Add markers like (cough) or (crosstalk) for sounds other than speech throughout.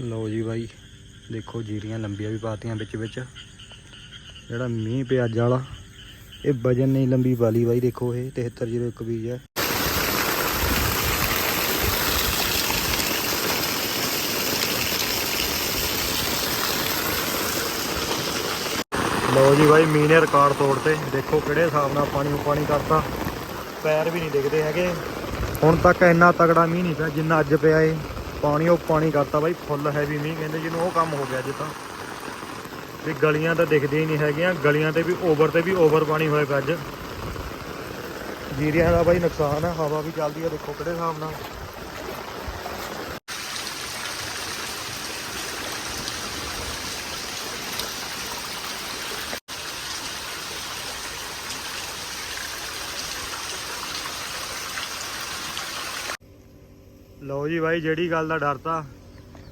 ਲਓ ਜੀ ਬਾਈ, ਦੇਖੋ ਜੀਰੀਆਂ ਲੰਬੀਆਂ ਵੀ ਪਾਤੀਆਂ ਵਿੱਚ ਵਿੱਚ। ਜਿਹੜਾ ਮੀਂਹ ਪਿਆ ਅੱਜ ਵਾਲਾ, ਇਹ ਵਜਨ ਨਹੀਂ ਲੰਬੀ ਵਾਲੀ ਬਾਈ, ਦੇਖੋ ਇਹ 7301 ਬੀਜ ਹੈ। ਲਓ ਜੀ ਬਾਈ, ਮੀਂਹ ਨੇ ਰਿਕਾਰਡ ਤੋੜਤੇ ਦੇਖੋ ਕਿਹੜੇ ਹਿਸਾਬ ਨਾਲ ਪਾਣੀ ਪਾਣੀ ਕਰਤਾ। ਪੈਰ ਵੀ ਨਹੀਂ ਦਿਖਦੇ ਹੈਗੇ। ਹੁਣ ਤੱਕ ਇੰਨਾ ਤਗੜਾ ਮੀਂਹ ਨਹੀਂ ਪਿਆ ਜਿੰਨਾ ਅੱਜ ਪਿਆ ਏ ਪਾਣੀ, ਉਹ ਪਾਣੀ ਕਰਤਾ ਬਾਈ, ਫੁੱਲ ਹੈਵੀ ਮੀਂਹ, ਕਹਿੰਦੇ ਜਿਹਨੂੰ ਉਹ ਕੰਮ ਹੋ ਗਿਆ ਅੱਜ ਤਾਂ। ਵੀ ਗਲੀਆਂ ਤਾਂ ਦਿਖਦੀਆਂ ਹੀ ਨਹੀਂ ਹੈਗੀਆਂ, ਗਲੀਆਂ ਤੇ ਵੀ ਓਵਰ ਤੇ ਵੀ ਓਵਰ ਪਾਣੀ ਹੋਇਆ ਪਿਆ ਅੱਜ। ਜੀਰੀਆਂ ਦਾ ਬਾਈ ਨੁਕਸਾਨ ਹੈ ਹਵਾ ਵੀ ਚੱਲਦੀ ਹੈ ਦੇਖੋ ਕਿਹੜੇ ਹਿਸਾਬ ਨਾਲ। ਲਓ ਜੀ ਬਾਈ ਜਿਹੜੀ ਗੱਲ ਦਾ ਡਰ ਤਾ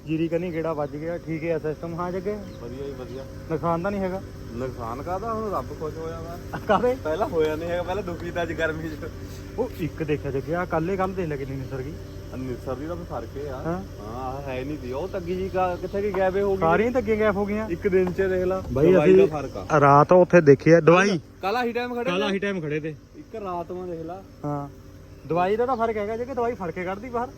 ਜੀਰੀ ਕਨੀ ਕਿਹੜਾ ਵੱਜ ਗਿਆ ਠੀਕ ਹੈ ਸਿਸਟਮ ਹਾਂ ਜੱਗੇ। ਵਧੀਆ ਹੀ ਵਧੀਆ। ਨੁਕਸਾਨ ਤਾਂ ਨਹੀਂ ਹੈਗਾ? ਨੁਕਸਾਨ ਕਾਦਾ ਹੁਣ ਰੱਬ ਖੁਸ਼ ਹੋਇਆ ਵਾ। ਕਾਹਦੇ? ਪਹਿਲਾਂ ਹੋਇਆ ਨਹੀਂ ਹੈਗਾ ਪਹਿਲਾਂ ਦੁਖੀ ਤਾਂ ਅੱਜ ਗਰਮੀ ਚ। ਉਹ ਇੱਕ ਦੇਖਿਆ ਜੱਗਿਆ ਕੱਲੇ ਕੱਲ ਦੇਖ ਲੈ ਕਿੰਨੀ ਨਿਸਰ ਗਈ ਅੰਮ੍ਰਿਤਸਰ ਦੀ ਤਾਂ ਵੀ ਫ਼ਰਕ ਹੈ ਆ। ਹਾਂ। ਹਾਂ ਨਹੀਂ ਦੀ ਉਹ ਤੱਗੀ ਜੀ ਕਿੱਥੇ ਕੀ ਗਾਇਬੇ ਹੋ ਗਈ? ਸਾਰੀਆਂ ਤਾਂ ਅੱਗੇ ਗੈਪ ਹੋ ਗਈਆਂ। ਇੱਕ ਦਿਨ ਚ ਦੇਖ ਲਾ ਬਾਈ ਦਵਾਈ ਦਾ ਅਸੀਂ ਫ਼ਰਕ ਆ। ਰਾਤ ਉੱਥੇ ਦੇਖਿਆ ਦਵਾਈ। ਕੱਲ ਆਹੀ ਟਾਈਮ ਖੜੇ ਕੱਲ ਆਹੀ ਟਾਈਮ ਖੜੇ ਤੇ। ਇੱਕ ਰਾਤ ਮੈਂ ਦੇਖ ਲਾ। ਹਾਂ। ਦਵਾਈ ਦਾ ਤਾਂ ਫ਼ਰਕ ਹੈਗਾ ਜੇ ਕਿ ਦਵਾਈ ਫੜ ਕੇ ਕੱਢਦੀ ਬਾਹਰ।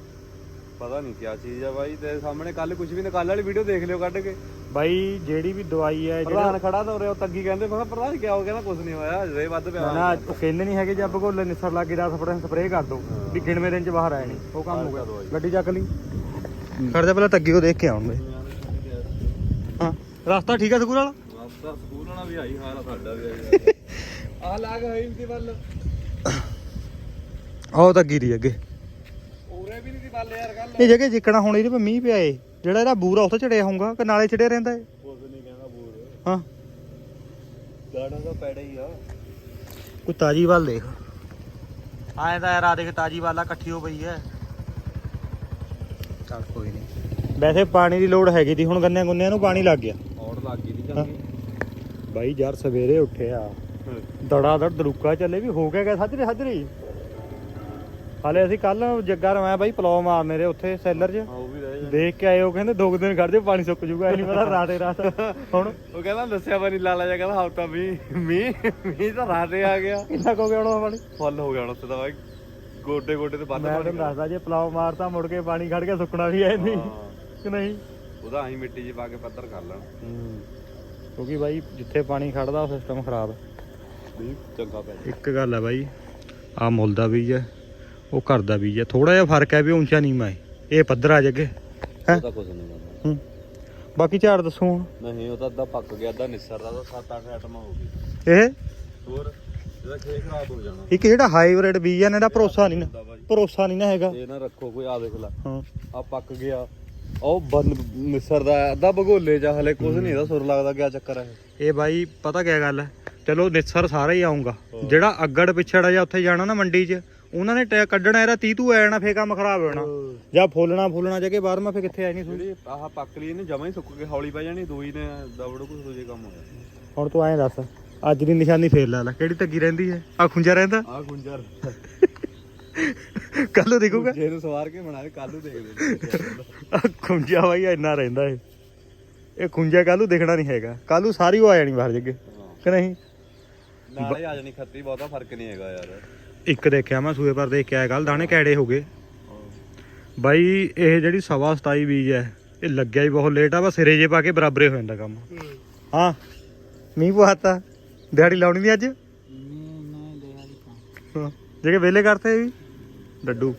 ਪਤਾ ਨਹੀਂ ਕੀ ਚੀਜ਼ ਆ ਬਾਈ ਤੇਰੇ ਸਾਹਮਣੇ ਕੱਲ ਕੁਝ ਵੀ ਨਾ ਕੱਲ ਵਾਲੀ ਵੀਡੀਓ ਦੇਖ ਲਿਓ ਕੱਢ ਕੇ। ਬਾਈ ਜਿਹੜੀ ਵੀ ਦਵਾਈ ਹੈ ਜਿਹੜਾ ਪ੍ਰਧਾਨ ਖੜਾ ਤਾਂ ਉਰੇ ਉਹ ਤੱਗੀ ਕਹਿੰਦੇ ਮੈਂ ਕਿਹਾ ਪ੍ਰਧਾਨ ਕੀ ਹੋ ਗਿਆ ਨਾ ਕੁਝ ਨਹੀਂ ਹੋਇਆ ਰੇ ਵੱਧ ਪਿਆ। ਨਾ ਉਹ ਕਹਿੰਦੇ ਨਹੀਂ ਹੈਗੇ ਜੱਬ ਕੋਲ ਨਿਸਰ ਲੱਗ ਗਿਆ ਸਪਰੇ ਸਪਰੇ ਕਰ ਦੋ ਵੀ ਗਿਣਵੇਂ ਦਿਨ ਚ ਬਾਹਰ ਆਏ ਨਹੀਂ ਉਹ ਕੰਮ ਹੋ ਗਿਆ। ਗੱਡੀ ਚੱਕ ਲਈ। ਖੜ ਜਾ ਪਹਿਲਾਂ ਤੱਗੀ ਕੋ ਦੇਖ ਕੇ ਆਉਂਦੇ ਹਾਂ ਰਸਤਾ ਠੀਕ ਆ ਸਕੂਲ ਵਾਲਾ? ਮਾਸਟਰ ਸਕੂਲ ਵਾਲਾ ਵੀ ਆਈ ਹਾਲ ਆ ਸਾਡਾ ਵੀ ਆਈ (laughs) ਆ। ਲੱਗ ਹੋਈ ਦੀ ਵੱਲ। ਆਹ ਤੱਗੀ ਦੀ ਅੱਗੇ। ਦੀ ਯਾਰ ਗੱਲ ਇਹ ਜਗ੍ਹਾ ਜਿੱਕਣਾ ਹੁਣ ਇਹਦੇ ਮੀਂਹ ਪਿਆ ਏ ਜਿਹੜਾ ਇਹਦਾ ਬੂਰਾ ਉੱਥੇ ਚੜਿਆ ਹੋਊਗਾ ਕਿ ਨਾਲੇ ਚੜਿਆ ਰਹਿੰਦਾ ਏ? ਕੁਝ ਨਹੀਂ ਕਹਿੰਦਾ ਬੋਲ ਹਾਂ। ਗਾਣਾ ਤਾਂ ਪੈੜਾ ਹੀ ਆ। ਕੋਈ ਤਾਜੀ ਵੱਲ ਦੇਖ। ਆਏ ਤਾਂ ਯਾਰ ਆ ਦੇਖ ਤਾਜੀ ਵਾਲਾ ਇਕੱਠੀ ਹੋ ਪਈ ਐ ਚੱਲ ਕੋਈ ਨਹੀਂ ਵੈਸੇ ਪਾਣੀ ਦੀ ਲੋੜ ਹੈਗੀ ਦੀ ਹੁਣ ਗੰਨਿਆਂ ਗੁੰਨਿਆਂ ਨੂੰ ਪਾਣੀ ਲੱਗ ਗਿਆ। ਔੜ ਲੱਗ ਗਈ ਦੀ ਚੰਗੀ। ਬਾਈ ਯਾਰ ਸਵੇਰੇ ਉੱਠਿਆ। ਦੜਾ ਦੜ ਦਰੁਕਾ ਚੱਲੇ ਵੀ ਹੋ ਗਿਆ ਗਿਆ ਸਾਜਰੇ ਸਾਜਰੇ। ਹਾਲੇ ਅਸੀਂ ਕੱਲ ਜੱਗਾ ਰਵਾਇਆ ਬਾਈ ਪਲੋ ਮਾਰਨੇ ਰੇ ਉੱਥੇ ਸੈਲਰ 'ਚ। ਉਹ ਵੀ ਰਹਿ ਦੇਖ ਕੇ ਆਏ ਉਹ ਕਹਿੰਦੇ ਦੋ ਕੁ ਦਿਨ ਖੜ ਜਾ ਪਾਣੀ ਸੁੱਕ ਜੂਗਾ ਇਹ ਨਹੀਂ ਪਤਾ ਰਾਤੇ ਰਾਤ। ਹੁਣ ਉਹ ਕਹਿੰਦਾ ਦੱਸਿਆ ਨਹੀਂ ਲਾਲਾ ਜਾ ਕਹਿੰਦਾ ਹਫਤਾ ਵੀ ਮੀਂਹ ਮੀਂਹ ਤਾਂ ਰਾਤੇ ਆ ਗਿਆ। ਕਿੰਨਾ ਕੁ ਹੋ ਗਿਆ ਹੁਣ ਪਾਣੀ? ਫੁੱਲ ਹੋ ਗਿਆ ਹੁਣ ਉੱਥੇ ਤਾਂ ਬਾਈ। ਗੋਡੇ ਗੋਡੇ ਤੇ ਬੰਦ ਮੈਂ ਦੱਸਦਾ ਜੇ ਪਲਾਉ ਮਾਰਤਾ ਮੁੜ ਕੇ ਪਾਣੀ ਖੜ ਕੇ ਸੁੱਕਣਾ ਵੀ ਐ ਨਹੀਂ ਕਿ ਨਹੀਂ? ਉਹਦਾ ਅਸੀਂ ਮਿੱਟੀ 'ਚ ਪਾ ਕੇ ਪੱਧਰ ਕਰ ਲੈਣ। ਕਿਉਂਕਿ ਬਾਈ ਜਿੱਥੇ ਪਾਣੀ ਖੜਦਾ ਉਹ ਸਿਸਟਮ ਖਰਾਬ ਹੈ। ਵੀ ਚੰਗਾ ਪੈ ਇੱਕ ਗੱਲ ਹੈ ਬਾਈ ਆ ਮੁੱਲ ਦਾ ਬੀਜ ਹੈ। ਉਹ ਘਰ ਦਾ ਬੀਜ ਹੈ। ਥੋੜਾ ਜਿਹਾ ਫ਼ਰਕ ਹੈ ਵੀ ਉੱਚਾ ਨੀਵਾਂ ਹੈ। ਇਹ ਪੱਧਰ ਆ ਜੱਗੇ। ਹੈਂ? ਕੁਝ ਨਹੀਂ ਬਾਕੀ ਝਾੜ ਦੱਸੋ ਹੁਣ। ਨਹੀਂ ਉਹ ਤਾਂ ਅੱਧਾ ਪੱਕ ਗਿਆ ਅੱਧਾ ਨਿਸਰ ਦਾ ਤਾਂ 7-8 ਆਈਟਮਾਂ ਹੋ ਗਈ ਇਹ? ਹੋਰ? ਇਹਦਾ ਖੇ ਖਰਾਬ ਹੋ ਜਾਣਾ। ਇੱਕ ਜਿਹੜਾ ਹਾਈਬ੍ਰਿਡ ਬੀਜ ਹੈ ਨਾ ਇਹਦਾ ਭਰੋਸਾ ਨਹੀਂ ਨਾ। ਭਰੋਸਾ ਨਹੀਂ ਨਾ ਹੈਗਾ। ਇਹ ਨਾ ਰੱਖੋ ਕੋਈ ਆ ਦੇਖ ਲੈ। ਹਾਂ। ਆ ਪੱਕ ਗਿਆ। ਉਹ ਬੰਨ ਮਿਸਰ ਦਾ ਅੱਧਾ ਭਗੋਲੇ ਚ ਹਲੇ ਕੁਝ ਨਹੀਂ ਇਹਦਾ ਸੁਰ ਲੱਗਦਾ ਕਿਆ ਚੱਕਰ ਹੈ ਇਹ। ਬਾਈ ਪਤਾ ਕੀ ਗੱਲ ਹੈ? ਚਲੋ ਨਿਸਰ ਸਾਰਾ ਹੀ ਆਉਂਗਾ ਜਿਹੜਾ ਅੱਗੜ ਪਿਛੜਾ ਜਾਂ ਉੱਥੇ ਜਾਣਾ ਨਾ ਮੰਡੀ 'ਚ ਉਹਨਾਂ ਨੇ ਟੈ- ਕੱਢਣਾ ਇਹਦਾ ਤੀਤੂ ਆ ਜਾਣਾ ਫੇਰ ਕੰਮ ਖਰਾਬ ਹੋ। ਜਾਣਾ ਜਾਂ ਫੁੱਲਣਾ ਫੁੱਲਣਾ ਜਗੇ ਬਾਹਰ ਮੈਂ ਫੇਰ ਕਿੱਥੇ ਆਈ ਨਹੀਂ ਸੂ ਜਿਹੜੀ ਆਹ ਪੱਕ ਲਈ ਇਹਨੇ ਜਮਾ ਹੀ ਸੁੱਕ ਕੇ ਹੌਲੀ ਪੈ ਜਾਣੀ ਦੋਈ ਨੇ ਦਬੜੂ ਕੁਝ ਦੂਜੇ ਕੰਮ ਹੋਇਆ ਹੁਣ ਤੂੰ ਐਂ ਦੱਸ ਅੱਜ ਦੀ ਨਿਸ਼ਾਨੀ ਫੇਰ ਲੈ ਲੈ ਕਿਹੜੀ ਤੱਗੀ ਰਹਿੰਦੀ ਹੈ? ਆ ਖੁੰਜਾ ਰਹਿੰਦਾ? ਆ ਗੁੰਜਰ ਕੱਲ ਨੂੰ ਦੇਖੂਗਾ? ਜੇ ਨੂੰ ਸਵਾਰ ਕੇ ਬਣਾਏ ਕੱਲ ਨੂੰ ਦੇਖਦੇ ਆ ਖੁੰਜਾ ਬਾਈ ਇੰਨਾ ਰਹਿੰਦਾ ਏ ਇਹ ਖੁੰਜਾ ਕੱਲ ਨੂੰ ਦੇਖਣਾ ਨਹੀਂ ਹੈਗਾ। ਕੱਲ ਨੂੰ ਸਾਰੀ ਉਹ ਆ ਜਾਣੀ ਬਾਹਰ ਜੱਗੇ ਕਿ ਨਹੀਂ? ਨਾਲੇ ਆ ਜਾਣੀ ਖੱਤੀ ਬਹੁਤਾ ਫ਼ਰਕ ਨਹੀਂ ਹੈਗਾ ਯਾਰ। ਇੱਕ ਦੇਖਿਆ ਮੈਂ ਸੂਏ ਪਰ ਦੇਖ ਕੇ ਆਇਆ ਕੱਲ ਦਾਣੇ ਕੈੜੇ ਹੋ ਗਏ। ਬਾਈ ਇਹ ਜਿਹੜੀ ਸਵਾ 27 ਬੀਜ ਹੈ ਇਹ ਲੱਗਿਆ ਹੀ ਬਹੁਤ ਲੇਟ ਆ ਬਸ ਸਿਰੇ ਜੇ ਪਾ ਕੇ ਬਰਾਬਰੇ ਹੋ ਜਾਂਦਾ ਕੰਮ। ਹਾਂ। ਮੀਂਹ ਪਵਾਤਾ ਦਿਹਾੜੀ ਲਾਉਣੀ ਨਹੀਂ ਅੱਜ? ਹਾਂ ਜਿਹੜੇ ਵੇਲੇ ਕਰਤੇ ਇਹ ਵੀ ਡੱਡੂ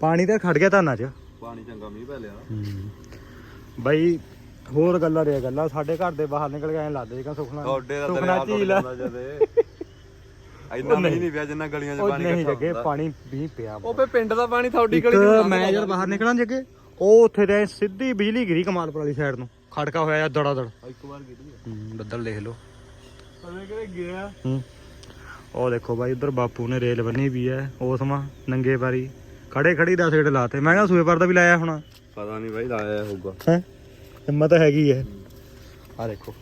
ਪਾਣੀ ਤਾਂ ਖੜ ਗਿਆ ਧਾਨਾਂ 'ਚ। ਪਾਣੀ ਚੰਗਾ ਮੀਂਹ ਪੈ ਲਿਆ। ਬਾਈ ਹੋਰ ਗੱਲਾਂ ਰਿਆ ਗੱਲਾਂ ਸਾਡੇ ਘਰ ਦੇ ਬਾਹਰ ਨਿਕਲ ਕੇ ਐਂ ਲੱਗਦੇ ਜਿਵੇਂ ਸੁਖਣਾ ਸੁਖਣਾ ਝੀਲ ਆ। ਇੰਨਾ ਮੀਂਹ ਨਹੀਂ। ਪਿਆ ਜਿੰਨਾ ਗਲੀਆਂ 'ਚ ਉਹ ਪਾਣੀ ਨਹੀਂ ਜੱਗੇ ਪਾਣੀ ਵੀ ਪਿਆ ਉਹ ਫੇ ਪਿੰਡ ਦਾ ਪਾਣੀ ਤੁਹਾਡੀ ਗਲੀ 'ਚ ਮੈਂ ਜਦ ਬਾਹਰ ਨਿਕਲਾਂ ਜੱਗੇ ਉਹ ਉੱਥੇ ਦੇ ਸਿੱਧੀ ਬਿਜਲੀ ਗਿਰੀ ਕਮਾਲਪੁਰ ਵਾਲੀ ਸਾਈਡ ਨੂੰ। ਖੜਕਾ ਹੋਇਆ ਜਾਂ ਦੜਾ ਦੜ ਇੱਕ ਵਾਰ ਗਿਰੀ ਬੱਦਲ ਦੇਖ ਲਓ। ਅਰੇ ਕਿਹੜੇ ਗਿਆ ਹੂੰ। ਉਹ ਦੇਖੋ ਬਾਈ ਉਧਰ ਬਾਪੂ ਨੇ ਰੇਲ ਬੰਨੀ ਵੀ ਐ ਉਸ ਮਾ ਨੰਗੇ ਪਾਰੀ। ਖੜੇ ਖੜੀ ਦਾ ਸੇਡ ਲਾਤੇ। ਮੈਂ ਕਿਹਾ ਸੂਏ ਪਰ ਦਾ ਵੀ ਲਾਇਆ ਹੋਣਾ। ਪਤਾ ਨਹੀਂ ਬਾਈ ਲਾਇਆ ਹੋਊਗਾ। ਹੈ? ਹਿੰਮਤ ਹੈਗੀ ਐ ਆ ਦੇਖੋ।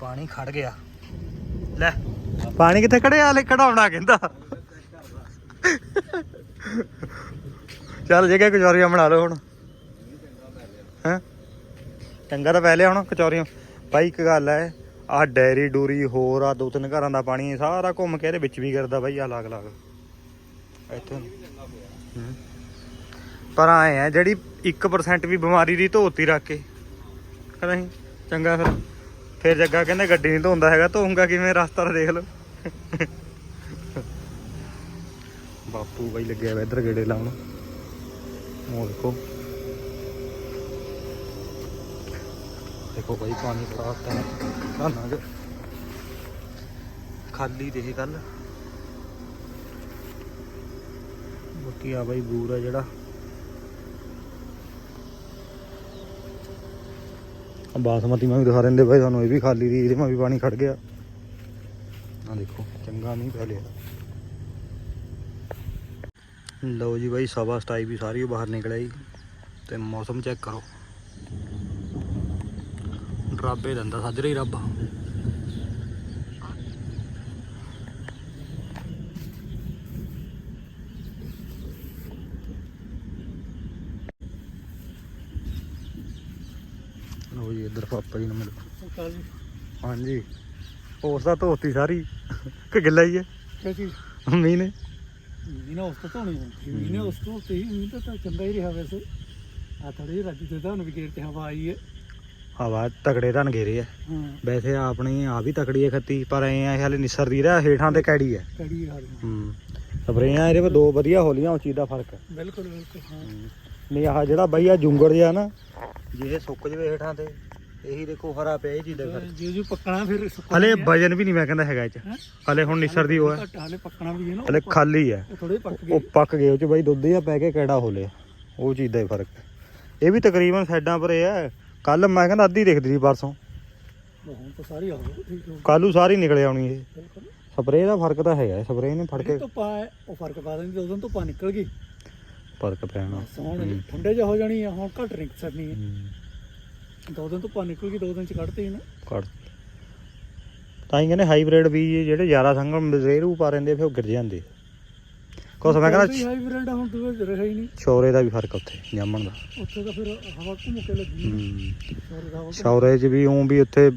ਪਾਣੀ ਖੜ ਗਿਆ। ਲੈ। ਪਾਣੀ ਕਿੱਥੇ ਖੜਿਆ? ਹਲੇ ਕਢਾਉਣਾ ਕਹਿੰਦਾ। ਚੱਲ ਜੇ ਕਿ ਬਣਾ ਲਓ ਹੁਣ। ਹੈ? ਚੰਗਾ ਤਾਂ ਪੈ ਲਿਆ ਹੁਣ ਕਚੌਰੀਆਂ। ਬਾਈ ਇੱਕ ਗੱਲ ਹੈ ਆ ਡੈਰੀ ਡੂਰੀ ਹੋਰ ਆ ਦੋ ਤਿੰਨ ਘਰਾਂ ਦਾ ਪਾਣੀ ਸਾਰਾ ਘੁੰਮ ਕੇ ਇਹਦੇ ਵਿੱਚ ਵੀ ਗਿਰਦਾ ਬਾਈ ਆ ਲੱਗ ਲੱਗ। ਇੱਥੇ ਪਰ ਆਏ ਆ ਜਿਹੜੀ 1% ਵੀ ਬਿਮਾਰੀ ਦੀ ਧੋਤੀ ਰੱਖ ਕੇ ਕਹਿੰਦਾ ਚੰਗਾ ਫਿਰ। ਫਿਰ ਜੱਗਾ ਕਹਿੰਦਾ ਗੱਡੀ ਨਹੀਂ ਧੋਂਦਾ ਹੈਗਾ, ਧੋਊਂਗਾ ਕਿਵੇਂ? ਰਸਤਾ ਤਾਂ ਦੇਖ ਲਓ। ਬਾਪੂ ਬਾਈ ਲੱਗਿਆ ਵਾ ਇੱਧਰ ਗੇੜੇ ਲਾਉਣ। ਉਹ ਦੇਖੋ। ਦੇਖੋ ਬਾਈ ਪਾਣੀ ਬੜਾ ਆਤਾ ਨਾ ਖਾਲੀ ਦੇ ਕੱਲ ਬਾਕੀ ਆ ਬਾਈ ਬੂਰ ਆ ਜਿਹੜਾ। ਬਾਸਮਤੀ ਮੈਂ ਵੀ ਦਿਖਾ ਦਿੰਦੇ ਬਾਈ ਤੁਹਾਨੂੰ, ਇਹ ਵੀ ਖਾਲੀ ਦੀ ਇਹਦੇ ਮੈਂ ਵੀ ਪਾਣੀ ਖੜ ਗਿਆ। ਆ ਦੇਖੋ, ਚੰਗਾ ਨਹੀਂ ਪੈ ਲਿਆ ਲਓ ਜੀ ਬਾਈ ਸਵਾ ਸਟਾਈ ਵੀ ਸਾਰੀ ਬਾਹਰ ਨਿਕਲਿਆ ਜੀ ਤੇ ਮੌਸਮ ਚੈੱਕ ਕਰੋ। ਡਰਾਬੇ ਦਿੰਦਾ ਸਾਜਰੇ ਹੀ ਰੱਬ ਲਓ ਜੀ ਇੱਧਰ ਪਾਪਾ ਜੀ ਨੂੰ ਮਿਲੋ। ਹਾਂਜੀ। ਉਸ ਦਾ ਧੋਤੀ ਸਾਰੀ। ਕਿ ਗਿੱਲਾ ਹੀ ਹੈ? ਚੀਜ਼ ਮੀਂਹ ਨੇ। ਮੀਨਾ ਉਸ ਤੋਂ ਧੋਣੀ ਹੁੰਦੀ ਮੀਨਾ ਉਸ ਤੋਂ ਤੇ ਮੀਨ ਤਾਂ ਤਾਂ ਚੰਗਾ ਹੀ ਰਿਹਾ ਵੈਸੇ। ਆ ਥੋੜੀ ਰਾਜੀ ਤੇ ਤੁਹਾਨੂੰ ਵੀ ਗੇਰ ਤੇ ਹਵਾ ਆਈ ਹੈ। ਹਵਾ ਤਗੜੇ ਧਨ ਘੇਰੇ ਆ। ਵੈਸੇ ਆਪਣੀ ਆ ਵੀ ਤਕੜੀ ਹੈ ਖੱਤੀ ਪਰ ਐ ਆ ਹਲੇ ਨਿਸਰਦੀ ਰਿਹਾ ਹੇਠਾਂ ਤੇ ਕੈੜੀ ਹੈ। ਕੜੀ ਹਾਲ। ਹੂੰ। ਸਪਰੇਆਂ ਇਹਦੇ ਵਿੱਚ ਦੋ ਵਧੀਆ ਹੋਲੀਆਂ ਉਹ ਚੀਜ਼ ਦਾ ਫ਼ਰਕ ਹੈ। ਬਿਲਕੁਲ ਬਿਲਕੁਲ ਹਾਂ। ਨਹੀਂ ਆਹ ਜਿਹੜਾ ਬਈ ਆ ਜੁੰਗੜ ਜਿਹਾ ਨਾ ਜੇ ਸੁੱਕ ਜਵੇ ਹੇਠਾਂ ਤੇ ਇਹੀ ਦੇਖੋ ਹਰਾ ਪਿਆ ਇਹ ਚੀਜ਼ ਦਾ ਫ਼ਰਕ ਜੇ ਜੋ ਪੱਕਣਾ ਫਿਰ ਸੁੱਕਣਾ ਹਲੇ। ਵਜਨ ਵੀ ਨਹੀਂ ਮੈਂ ਕਹਿੰਦਾ ਹੈਗਾ ਇਹ ਚ। ਹੈਂ? ਹਲੇ ਹੁਣ ਨਿਸਰਦੀ ਉਹ ਹੈ। ਘੱਟ ਹਾਲੇ ਪੱਕਣਾ ਵੀ ਹੈ ਨਾ ਹਲੇ ਖਾਲੀ ਹੈ। ਥੋੜੇ ਪੱਕ ਉਹ ਗਏ ਪੱਕ ਗਏ ਉਹ ਚ ਬਈ ਦੁੱਧ ਜਿਹਾ ਪੈ ਕੇ ਕਿਹੜਾ ਹੋ ਲਿਆ। ਉਹ ਚੀਜ਼ ਦਾ ਹੀ ਫ਼ਰਕ। ਹੈ ਇਹ ਵੀ ਤਕਰੀਬਨ ਸਾਈਡਾਂ ਪਰ ਹੈ। ਕੱਲ ਮੈਂ ਕਹਿੰਦਾ ਅੱਧੀ ਦਿਖਦੀ ਸੀ ਪਰਸੋਂ। ਹੁਣ ਤਾਂ ਸਾਰੀ ਆ ਗਈ ਠੀਕ ਹੋ ਕੱਲੂ ਸਾਰੀ ਨਿਕਲ ਆਉਣੀ ਇਹ। ਬਿਲਕੁਲ। ਸਪਰੇਅ ਦਾ ਫ਼ਰਕ ਤਾਂ ਹੈਗਾ ਸਪਰੇਅ ਨੇ ਫੜ ਕੇ। ਧੁੱਪਾ ਉਹ ਫ਼ਰਕ ਪਾ ਦਿੰਦੀ ਉਦੋਂ ਧੁੱਪਾ ਨਿਕਲ ਗਈ। ਫ਼ਰਕ ਪੈਣਾ। ਠੰਡੇ ਜਿਹਾ ਹੋ ਜਾਣੀ ਆ ਹੁਣ ਘੱਟ ਨਹੀਂ ਸਰਨੀ ਹੈ। ਹੂੰ। ਦੋ ਦਿਨ ਧੁੱਪਾ ਨਿਕਲ ਗਈ ਦੋ ਦਿਨ ਚ ਕੱਢਤੇ ਹੀ ਨਾ ਕੱਢ। ਤਾਂ ਹੀ ਕਹਿੰਦੇ ਹਾਈਬ੍ਰਿਡ ਬੀਜ ਜਿਹੜੇ ਜ਼ਿਆਦਾ ਸੰਗਮ ਜ਼ੇਰੂ ਪਾ ਰਹਿੰਦੇ ਫਿਰ ਉਹ ਗਿਰ ਜਾਂਦੇ। ਕੁਛ ਮੈਂ ਕਹਿੰਦਾ ਹਾਈਬ੍ਰਿਡ ਹੁਣ ਦੂਏ ਰਿਹਾ ਹੀ ਨਹੀਂ। ਸ਼ੌਰੇ ਦਾ ਵੀ ਫ਼ਰਕ ਉੱਥੇ ਜਾਮਣ ਦਾ। ਉੱਥੇ ਤਾਂ ਫਿਰ ਹਵਾ ਘੁੰਮ ਕੇ ਲੱਗੀ ਸਾਰੇ 'ਚ ਵੀ ਉਂ ਵੀ ਉੱਥੇ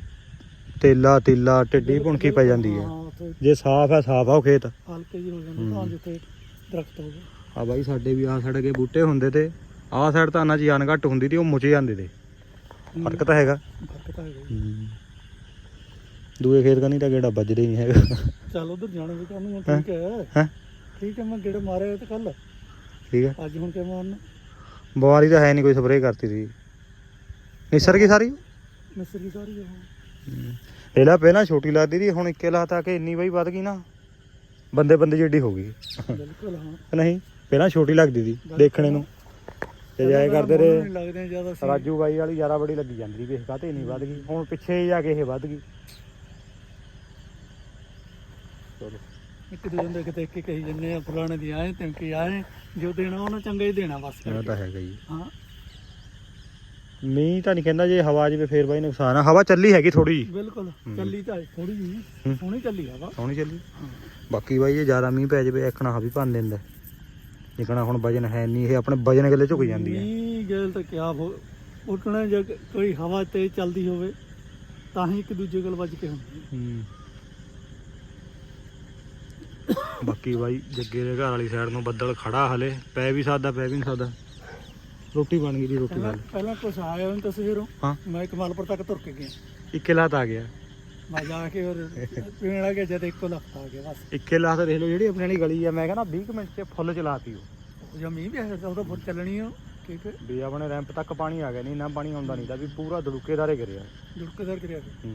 ਤੇਲਾ ਤੀਲਾ ਟਿੱਡੀ ਭੁਣਕੀ ਪੈ ਜਾਂਦੀ ਹੈ ਜੇ ਸਾਫ਼ ਹੈ ਸਾਫ਼ ਆ ਉਹ ਖੇਤ। ਹਲਕੇ ਜਿਹੇ ਹੋ ਜਾਂਦੇ ਤਾਂ ਜਿੱਥੇ ਦਰਖਤ ਹੋਵੇ ਆ ਬਾਈ ਸਾਡੇ ਵੀ ਆ ਸੜਕੇ ਬੂਟੇ ਹੁੰਦੇ ਤੇ ਆਹ ਸਾਈਡ ਤਾਂ ਨਾ ਜਾਨ ਘੱਟ ਹੁੰਦੀ ਤੇ ਉਹ ਮੁੱਚ ਜਾਂਦੇ ਤੇ। ਫ਼ਰਕ ਤਾਂ ਹੈਗਾ। ਫ਼ਰਕ ਤਾਂ ਹੈਗਾ ਹੀ। ਦੂਏ ਖੇਤ ਕਨੀ ਤਾਂ ਗੇੜਾ ਵੱਜਦੇ ਹੀ ਨਹੀਂ ਹੈਗਾ। ਚੱਲ ਉਧਰ ਜਾਣਾ ਵੀ ਤੁਹਾਨੂੰ ਹੁਣ ਠੀਕ ਹੈ। ਹੈ? ਠੀਕ ਹੈ ਮੈਂ ਗੇੜੇ ਮਾਰਿਆ ਤੇ ਕੱਲ ਠੀਕ ਹੈ। ਅੱਜ ਹੁਣ ਕਿਵੇਂ ਮਾਰਨਾ? ਬਿਮਾਰੀ ਤਾਂ ਹੈ ਨਹੀਂ ਕੋਈ ਸਪਰੇਅ ਕਰਤੀ ਸੀ। ਨਿਸਰ ਗਈ ਸਾਰੀ? ਮਿਸਰੀ ਸਾਰੀ ਉਹ ਪਹਿਲਾਂ ਪਹਿਲਾਂ ਛੋਟੀ ਲੱਗਦੀ ਸੀ ਹੁਣ ਇੱਕੇ ਲਾਤ ਕੇ ਇੰਨੀ ਬਾਈ ਵੱਧ ਗਈ ਨਾ। ਬੰਦੇ ਬੰਦੇ ਜਿੱਡੀ ਹੋ ਗਈ। ਬਿਲਕੁਲ ਹਾਂ। ਕਿ ਨਹੀਂ ਪਹਿਲਾਂ ਛੋਟੀ ਲੱਗਦੀ ਸੀ ਦੇਖਣੇ ਨੂੰ। ਜਾਏ ਕਰਦੇ ਰਹੇ। ਲੱਗਦੇ ਜ਼ਿਆਦਾ ਸੀ ਰਾਜੂ ਬਾਈ ਵਾਲੀ ਜ਼ਿਆਦਾ ਬੜੀ ਲੱਗੀ ਜਾਂਦੀ ਸੀ ਵੇਖ ਕਾਤੇ ਨਹੀਂ ਵੱਧ ਗਈ। ਹੁਣ ਪਿੱਛੇ ਜਾ ਕੇ ਇਹ ਵੱਧ ਗਈ। ਚਲੋ। ਇੱਕ ਦੂਜੇ ਦੇ ਕਿਤੇ ਇੱਕ ਕਹੀ ਜੰਨੇ ਆ ਫਲਾਣੇ ਦੀ ਆਏ ਤੇ ਕਿ ਆਏ ਜੋ ਦੇਣਾ ਉਹਨਾਂ ਚੰਗਾ ਹੀ ਦੇਣਾ ਬਸ ਇਹ ਤਾਂ ਹੈਗਾ ਜੀ ਹਾਂ। ਮੀਂਹ ਤਾਂ ਨਹੀਂ ਕਹਿੰਦਾ ਜੇ ਹਵਾ ਜਵੇ ਫੇਰ ਬਾਈ ਨੁਕਸਾਨ ਆ। ਹਵਾ ਚੱਲੀ ਹੈਗੀ ਥੋੜੀ ਜੀ ਬਿਲਕੁਲ ਚੱਲੀ ਤਾਂ ਥੋੜੀ ਜੀ। ਸੋਹਣੀ ਚੱਲੀ ਹਵਾ। ਸੋਹਣੀ ਚੱਲੀ। ਬਾਕੀ ਬਾਈ ਜੇ ਜ਼ਿਆਦਾ ਮੀਂਹ ਪੈ ਜਵੇ ਇੱਕਣਾ ਹਵਾ ਵੀ ਭੰਨ ਦਿੰਦਾ। ਜਿਕਣਾ ਹੁਣ ਵਜਨ ਹੈ ਨਹੀਂ ਇਹ ਆਪਣੇ ਵਜਨ ਗੱਲੇ ਝੁਕ ਜਾਂਦੀ ਹੈ। ਮੀਂਹ ਗੇਲ ਤਾਂ ਕਿਆ ਹੋ ਉੱਠਣਾ ਜੇ ਕੋਈ ਹਵਾ ਤੇਜ਼ ਚੱਲਦੀ ਹੋਵੇ ਤਾਂ ਹੀ ਇੱਕ ਦੂਜੇ ਕੋਲ ਵੱਜ ਕੇ ਹੁੰਦੀ ਹੂੰ। ਬਾਕੀ ਬਾਈ ਜੱਗੇ ਦੇ ਘਰ ਵਾਲੀ ਸਾਈਡ ਨੂੰ ਬੱਦਲ ਖੜਾ ਹਲੇ ਪੈ ਵੀ ਸਕਦਾ ਪੈ ਵੀ ਨਹੀਂ ਸਕਦਾ। ਰੋਟੀ ਬਣ ਗਈ ਦੀ ਰੋਟੀ ਪਹਿਲਾਂ ਪਹਿਲਾਂ ਕੁਛ ਆਇਆ ਉਹਨੂੰ ਤਸਵੀਰੋਂ ਹਾਂ। ਮੈਂ ਕਮਾਲਪੁਰ ਤੱਕ ਤੁਰ ਕੇ ਗਿਆ। ਇੱਕੇ ਲਾਤ ਆ ਗਿਆ। ਮੈਂ ਜਾ ਕੇ ਔਰ ਪੀਣ ਲੱਗੇ ਜਦ ਇੱਕੋ ਲੱਖ ਆ ਗਿਆ ਬਸ। ਇੱਕੇ ਲਾਤ ਦੇਖ ਲਓ ਜਿਹੜੀ ਆਪਣੇ ਵਾਲੀ ਗਲੀ ਆ ਮੈਂ ਕਹਿੰਦਾ 20 ਕੁ ਮਿੰਟ 'ਚ ਫੁੱਲ ਚਲਾਤੀ ਉਹ। ਜਦ ਮੀਂਹ ਵੀ ਆਇਆ ਤਾਂ ਉਹਦਾ ਫੁੱਟ ਚੱਲਣੀ ਆ ਠੀਕ ਹੈ। ਵੀ ਆਪਣੇ ਰੈਂਪ ਤੱਕ ਪਾਣੀ ਆ ਗਿਆ ਨਹੀਂ ਨਾ ਪਾਣੀ ਆਉਂਦਾ ਨਹੀਂ ਤਾਂ ਵੀ ਪੂਰਾ ਦੜੂਕੇਦਾਰੇ ਗਿਰਿਆ ਦੁਰਕਦਰ ਕਰਿਆ ਹੂੰ।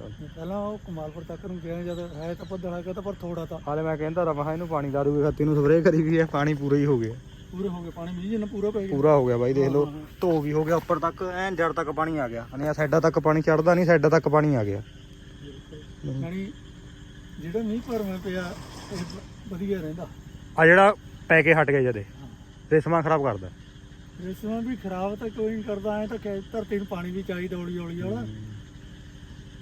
ਮੈਂ ਪਹਿਲਾਂ ਉਹ ਕਮਾਲਪੁਰ ਤੱਕ ਨੂੰ ਗਿਆ ਜਦ ਹੈ ਤਾਂ ਪੱਧਰ ਹੈਗਾ ਤਾਂ ਪਰ ਥੋੜਾ ਤਾਂ। ਹਾਲੇ ਮੈਂ ਕਹਿੰਦਾ ਰਮਾ ਇਹਨੂੰ ਪਾਣੀ ਦਾਰੂ ਦੀ ਖਾਤੀ ਨੂੰ ਸਪਰੇਅ ਕਰੀ ਵੀ ਹੈ ਪਾਣੀ ਪੂਰਾ ਹੀ ਹੋ ਗਿਆ। ਪੂਰੇ ਹੋ ਗਏ ਪਾਣੀ ਮੀਂਹ ਜਿੰਨਾ ਪੂਰਾ ਪੈ ਗਿਆ। ਪੂਰਾ ਹੋ ਗਿਆ ਬਾਈ ਦੇਖ ਲਓ। ਧੋ ਵੀ ਹੋ ਗਿਆ ਉੱਪਰ ਤੱਕ ਐਨ ਜੜ ਤੱਕ ਪਾਣੀ ਆ ਗਿਆ। ਅਨੇ ਸਾਈਡਾਂ ਤੱਕ ਪਾਣੀ ਚੜਦਾ ਨਹੀਂ ਸਾਈਡਾਂ ਤੱਕ ਪਾਣੀ ਆ ਗਿਆ। ਯਾਨੀ ਜਿਹੜਾ ਮੀਂਹ ਭਰਵੇਂ ਪਿਆ ਇਹ ਵਧੀਆ ਰਹਿੰਦਾ। ਆ ਜਿਹੜਾ ਪੈ ਕੇ ਹਟ ਗਿਆ ਜਦੇ ਰੇਸਮਾ ਖਰਾਬ ਕਰਦਾ। ਰਿਸਮਾਂ ਵੀ ਖਰਾਬ ਤਾਂ ਕੋਈ ਨਹੀਂ ਕਰਦਾ ਐ ਤਾਂ ਧਰਤੀ ਨੂੰ ਪਾਣੀ ਵੀ ਚਾਹੀਦਾ ਹੌਲੀ ਹੌਲੀ। ਵਾਲਾ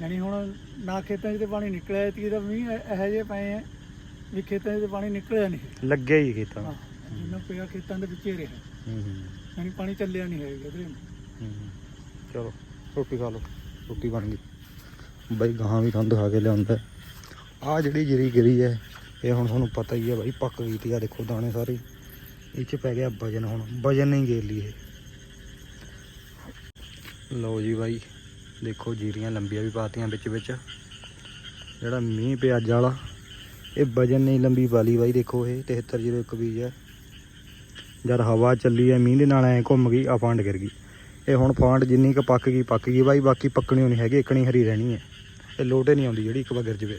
ਯਾਨੀ ਹੁਣ ਨਾ ਖੇਤਾਂ 'ਚ ਤੇ ਪਾਣੀ ਨਿਕਲਿਆ ਤੀ ਦਾ ਮੀਂਹ ਇਹ- ਜਿਹੇ ਪਏ ਆ ਵੀ ਖੇਤਾਂ 'ਚ ਪਾਣੀ ਨਿਕਲਿਆ ਨਹੀਂ ਲੱਗਿਆ ਹੀ ਖੇਤਾਂ। ਹਾਂ ਜਿੰਨਾ ਪਿਆ ਖੇਤਾਂ ਦੇ ਵਿੱਚ ਹੀ ਰਿਹਾ। ਹੂੰ ਯਾਨੀ ਪਾਣੀ ਚੱਲਿਆ ਨਹੀਂ ਹੈਗਾ ਇਹਦੇ ਚਲੋ ਰੋਟੀ ਖਾ ਲਓ। ਰੋਟੀ ਬਣ ਗਈ। ਬਾਈ ਗਾਂ ਵੀ ਤੁਹਾਨੂੰ ਦਿਖਾ ਕੇ ਲਿਆਉਂਦਾ। ਆ ਜਿਹੜੀ ਜਰੀ ਗਿਰੀ ਹੈ ਇਹ ਹੁਣ ਤੁਹਾਨੂੰ ਪਤਾ ਹੀ ਹੈ ਬਾਈ ਪੱਕ ਗਈ ਤੀ ਆ ਦੇਖੋ ਦਾਣੇ ਸਾਰੇ। ਇਹ ਚ ਪੈ ਗਿਆ ਵਜਨ ਹੁਣ ਵਜਨ ਨਹੀਂ ਗੇਰ ਲਈ ਇਹ ਲਓ ਜੀ ਬਾਈ ਦੇਖੋ ਜੀਰੀਆਂ ਲੰਬੀਆਂ ਵੀ ਪਾਤੀਆਂ ਵਿੱਚ ਵਿੱਚ। ਜਿਹੜਾ ਮੀਂਹ ਪਿਆ ਅੱਜ ਵਾਲਾ ਇਹ ਵਜਨ ਨਹੀਂ ਲੰਬੀ ਵਾਲੀ ਬਾਈ ਦੇਖੋ ਇਹ 7301 ਬੀਜ ਹੈ ਜਦ ਹਵਾ ਚੱਲੀ ਹੈ ਮੀਂਹ ਦੇ ਨਾਲ ਐ ਘੁੰਮ ਗਈ, ਆ ਫਾਂਡ ਗਿਰ ਗਈ। ਇਹ ਹੁਣ ਫਾਂਡ ਜਿੰਨੀ ਕ ਪੱਕ ਗਈ ਪੱਕ ਗਈ। ਬਾਈ, ਬਾਕੀ ਪੱਕਣੀ ਨਹੀਂ ਹੈਗੀ, ਇਕਣੀ ਹਰੀ ਰਹਿਣੀ ਹੈ ਇਹ ਲੋਟੇ ਨਹੀਂ ਆਉਂਦੀ ਜਿਹੜੀ ਇੱਕ ਵਾਰ ਗਿਰ ਜਵੇ।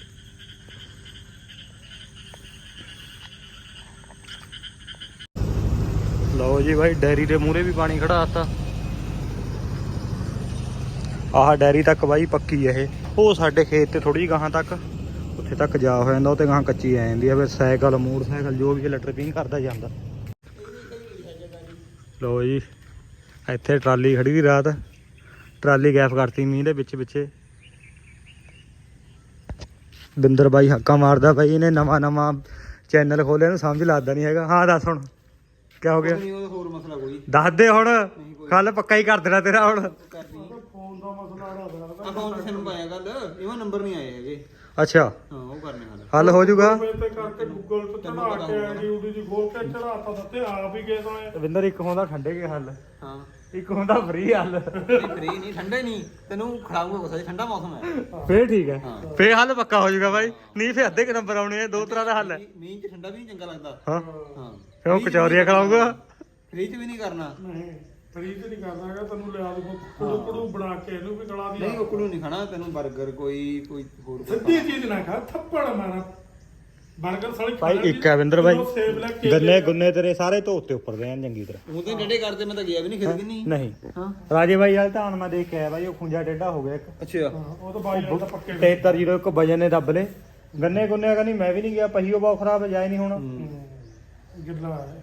ਲਓ ਜੀ ਬਾਈ, ਡੈਰੀ ਦੇ ਮੂਹਰੇ ਵੀ ਪਾਣੀ ਖੜਾ ਆਤਾ ਆਹ ਡੈਰੀ ਤੱਕ ਬਾਈ ਪੱਕੀ ਹੈ ਇਹ। ਉਹ ਸਾਡੇ ਖੇਤ ਤੇ ਥੋੜੀ ਗਾਹਾਂ ਤੱਕ, ਉੱਥੇ ਤੱਕ ਜਾ ਹੋ ਜਾਂਦਾ, ਉਹ ਤੇ ਗਾਹਾਂ ਕੱਚੀ ਆ ਜਾਂਦੀ ਆ ਫਿਰ ਸਾਈਕਲ, ਮੋਟਰਸਾਈਕਲ, ਜੋ ਵੀ ਇਲੈਕਟ੍ਰਿਕ ਪਿੰਗ ਕਰਦਾ ਜਾਂਦਾ। ਲਓ ਜੀ ਇੱਥੇ ਟਰਾਲੀ ਖੜੀ ਦੀ ਰਾਤ। ਟਰਾਲੀ ਗੈਪ ਕਰਤੀ ਮੀਂਹ ਦੇ ਵਿੱਚ ਵਿੱਚੇ ਬਿੰਦਰ ਬਾਈ ਹੱਕਾ ਮਾਰਦਾ ਬਾਈ ਇਹਨੇ ਨਵਾਂ ਨਵਾਂ ਚੈਨਲ ਖੋਲਿਆ ਨੂੰ ਸਮਝ ਲੱਗਦਾ ਨਹੀਂ ਹੈਗਾ। ਹਾਂ ਦੱਸ ਹੁਣ ਕੀ ਹੋ ਗਿਆ? ਨਹੀਂ ਉਹ ਹੋਰ ਮਸਲਾ ਕੋਈ। ਦੱਸ ਦੇ ਹੁਣ ਕੱਲ ਪੱਕਾ ਹੀ ਕਰ ਦੇਣਾ ਤੇਰਾ ਹੁਣ। ਫੋਨ ਦਾ ਮਸਲਾ ਆਦਾ ਅਕਾਊਂਟ ਕਿਸੇ ਨੂੰ ਪਾਇਆ ਗੱਲ। ਇਹੋ ਨੰਬਰ ਨਹੀਂ ਆਏ ਹੈਗੇ। ਅੱਛਾ। ਹਾਂ ਉਹ ਕਰਨੇ ਹਾਲ। ਹੱਲ ਹੋ ਜਾਊਗਾ? ਤੇ ਕਰਕੇ ਗੂਗਲ ਤੋਂ ਚੜਾ ਕੇ ਆਈਡੀ ਦੀ ਖੋਲ ਕੇ ਚੜਾਤਾ ਦਿੱਤੇ ਆਪ ਹੀ ਗਏ ਸੋਏ ਵਿੰਦਰ ਇੱਕ ਹੁੰਦਾ ਠੰਡੇ ਕੇ ਹੱਲ। ਹਾਂ। ਇੱਕ ਹੁੰਦਾ ਫ੍ਰੀ ਹੱਲ। ਨਹੀਂ ਫ੍ਰੀ ਨਹੀਂ ਠੰਡੇ ਨਹੀਂ। ਤੈਨੂੰ ਖੜਾਊਗਾ ਕੁਛ ਠੰਡਾ ਮੌਸਮ ਹੈ। ਫੇਰ ਠੀਕ ਹੈ। ਹਾਂ। ਫੇਰ ਹੱਲ ਪੱਕਾ ਹੋ ਜਾਊਗਾ ਬਾਈ। ਨਹੀਂ ਫੇਰ ਅੱਧੇ ਕੁ ਨੰਬਰ ਆਉਣੇ ਆ ਦੋ ਤਰ੍ਹਾਂ ਦਾ ਹੱਲ ਹੈ। ਮੀਂਹ- ਮੀਂਹ ਚ ਠੰਡਾ ਵੀ ਨਹੀਂ ਚੰਗਾ ਲੱਗਦਾ। ਹਾਂ। ਹਾਂ। ਫੇਰ ਉਹ ਕਚੌਰੀਆਂ ਖਿਲਾਊਗਾ। ਫ੍ਰੀ ਚ ਵੀ ਨਹੀਂ ਕਰਨਾ। ਨਹੀਂ। ਫਰੀਜ ਨਹੀਂ ਕਰਨਾ ਹੈਗਾ ਤੈਨੂੰ ਲਿਆ ਦੂੰ ਕੁੜੂ ਕੁੜੂ ਬਣਾ ਕੇ ਇਹਨੂੰ ਵੀ ਖੜਾ ਦੀ ਨਹੀਂ ਉਕੜੂ ਨਹੀਂ ਖਾਣਾ ਤੈਨੂੰ 버ਗਰ ਕੋਈ ਕੋਈ ਹੋਰ ਕੋਈ ਸਿੱਧੀ ਚੀਜ਼ ਨਾ ਖਾ ਥੱਪੜ ਮਾਰਾ। ਬਰਗਰ ਸਾਲੀ ਭਾਈ ਇੱਕ ਹੈ ਵਿੰਦਰ ਬਾਈ ਕਿਲੋ ਸੇਬ ਲੈ ਕੇ ਗੰਨੇ ਗੁੰਨੇ ਤੇਰੇ ਸਾਰੇ ਧੋਤੇ ਉੱਪਰ ਦੇ ਆਂ ਚੰਗੀ ਤਰ੍ਹਾਂ। ਉਹ ਤਾਂ ਡੱਡੇ ਕਰਦੇ ਮੈਂ ਤਾਂ ਗਿਆ ਵੀ ਨਹੀਂ ਖਿੱਚ ਨਹੀਂ। ਨਹੀਂ। ਹਾਂ। ਰਾਜੇ ਬਾਈ ਵਾਲ ਤਾਂ ਹੁਣ ਮੈਂ ਦੇਖ ਕੇ ਆਇਆ ਬਾਈ ਉਹ ਖੁੰਝਾ ਹੋ ਗਿਆ ਇੱਕ। ਅੱਛਾ। ਹਾਂ, ਉਹ ਤਾਂ ਬਾਈ ਨਾਲ ਤਾਂ ਪੱਕੇ 7301 ਵਜਨ ਨੇ ਦੱਬ ਲੇ ਗੰਨੇ ਗੁੰਨੇ ਕਹਿੰਦੀ ਮੈਂ ਵੀ ਨਹੀਂ ਗਿਆ ਪਹੀਓ ਬਹੁਤ ਖਰਾਬ ਜਾਏ ਨਹੀਂ ਹੁਣ। ਗਿੱਲਾ ਹੈ।